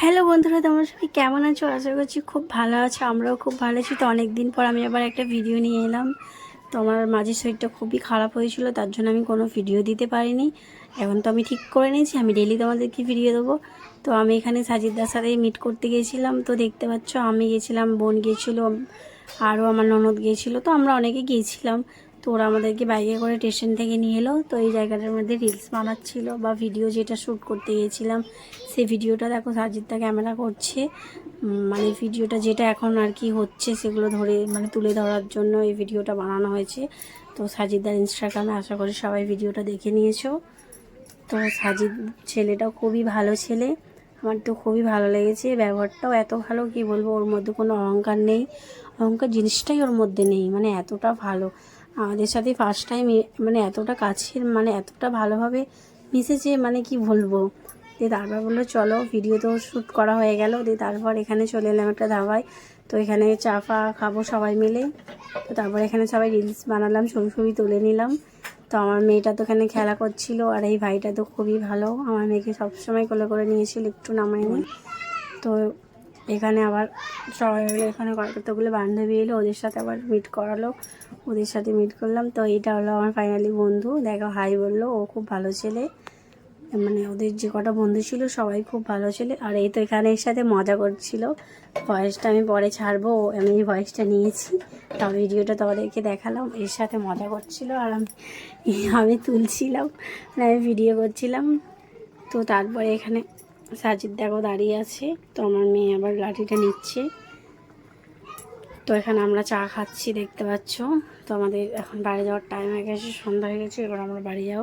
Hello বন্ধুরা, তোমরা সবাই কেমন আছো? আশা করছি খুব ভালো আছো, আমরাও খুব ভালো আছি। তো অনেক দিন পর আমি আবার একটা ভিডিও নিয়ে এলাম। তো আমার মাঝের শরীরটা খুবই খারাপ হয়েছিল, তার জন্য আমি কোনো ভিডিও দিতে পারিনি। এখন তো আমি ঠিক করে নিয়েছি, আমি ডেলি তোমাদেরকে ভিডিও দেবো। তো আমি এখানে সাজিদার সাথে মিট করতে গিয়েছিলাম তো দেখতে পাচ্ছ, আমি গেছিলাম, বোন গিয়েছিল আরও আমার ননদ গিয়েছিল তো আমরা অনেকে গিয়েছিলাম তো ওরা আমাদেরকে বাইকে করে স্টেশন থেকে নিয়ে এলো। তো এই জায়গাটার মধ্যে রিলস বানাচ্ছিল বা ভিডিও যেটা শ্যুট করতে গিয়েছিলাম, সেই ভিডিওটা দেখো সাজিদটা ক্যামেরা করছে। মানে ভিডিওটা যেটা এখন আর কি হচ্ছে সেগুলো ধরে মানে তুলে ধরার জন্য এই ভিডিওটা বানানো হয়েছে। তো সাজিদার ইনস্টাগ্রামে আশা করি সবাই ভিডিওটা দেখে নিয়েছো। তো সাজিদ ছেলেটাও খুবই ভালো ছেলে। আমার তো খুবই ভালো লেগেছে। ব্যবহারটাও এত ভালো, কি বলব? ওর মধ্যে কোনো অহংকার নেই। অহংকার জিনিসটাই ওর মধ্যে নেই। মানে এতটা ভালো। আমাদের সাথে ফার্স্ট টাইম মানে এতটা কাছের মানে এতটা ভালোভাবে মিশেছে মানে কি বলব? দিয়ে তারপর বলল, চলো ভিডিও তো শ্যুট করা হয়ে গেল। দিয়ে তারপর এখানে চলে এলাম একটা ধাবায়। তো এখানে চা, ফা খাব সবাই মিলে। তো তারপর এখানে সবাই রিলস বানালাম ছবি ছবি তুলে নিলাম। তো আমার মেয়েটা তো এখানে খেলা করছিল, আর এই ভাইটা তো খুবই ভালো। আমার মেয়েকে সবসময় কোলে করে নিয়েছিল, একটু নামায়নি তো এখানে আবার সবাই মিলে এখানে কতগুলো বান্ধবী এলো, ওদের সাথে আবার মিট করালো। ওদের সাথে মিট করলাম। তো এটা হলো আমার ফাইনালি বন্ধু, দেখো হাই বলল। ও খুব ভালো ছেলে। মানে ওদের যে কটা বন্ধু ছিল, সবাই খুব ভালো ছেলে। আর এই তো এখানে এর সাথে মজা করছিল। ভয়েসটা আমি পরে ছাড়বো আমি এই ভয়েসটা নিয়েছি। তা ভিডিওটা তোমাদেরকে দেখালাম। এর সাথে মজা করছিল আর আমি আমি তুলছিলাম। মানে আমি ভিডিও করছিলাম। তো তারপরে এখানে সাজিদ দেখো দাঁড়িয়ে আছে, তো আমার মেয়ে আবার লাঠিটা নিচ্ছে। তো এখানে আমরা চা খাচ্ছি, দেখতে পাচ্ছ। তো আমাদের এখন বাড়ি যাওয়ার টাইম হয়ে গেছে, সন্ধ্যা হয়ে গেছে, এবার আমরা বাড়ি যাব।